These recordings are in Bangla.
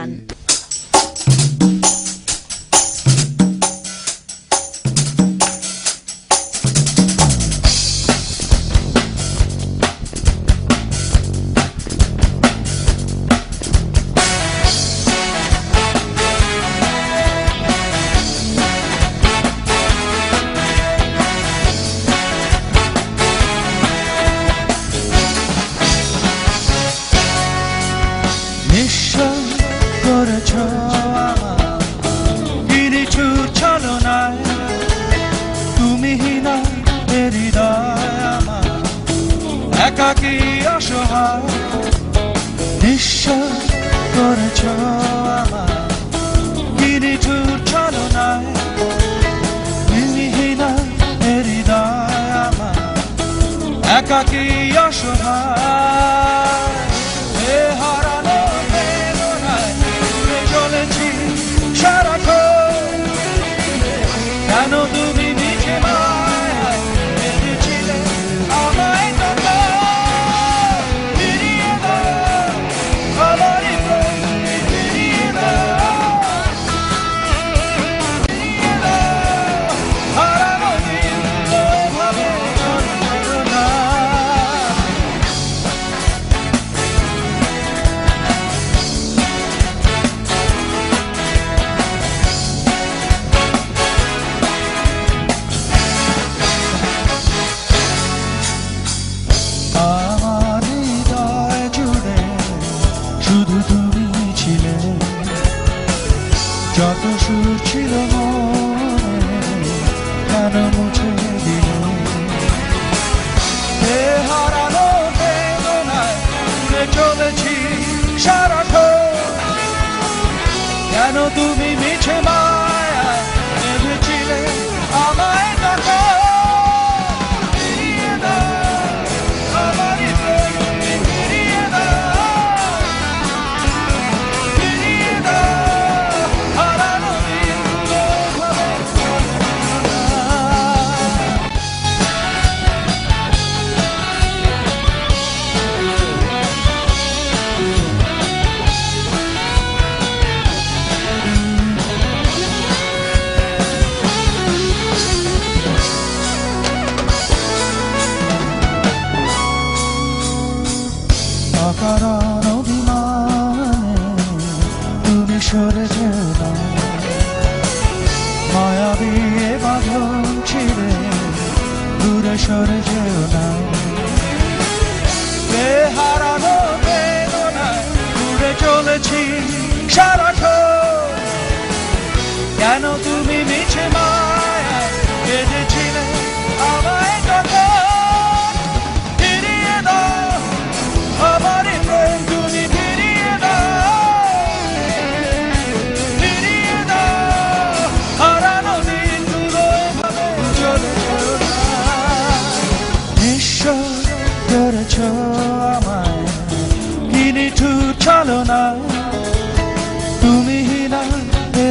and করেছ কিছু চলো নাই তুমি হিনা হৃদয় আমার একাকি অসহায় নিঃশ্বাস করেছ আমার কিছু সারাঠ কেন তুমি সরে যেও মায়া দিয়ে বাঁধন ছিলে দূরে সরে যেও না। হারানো দূরে চলেছি সারা কেন তুমি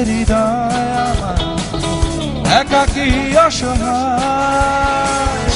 হৃদয় আমার একাকী অসহায়।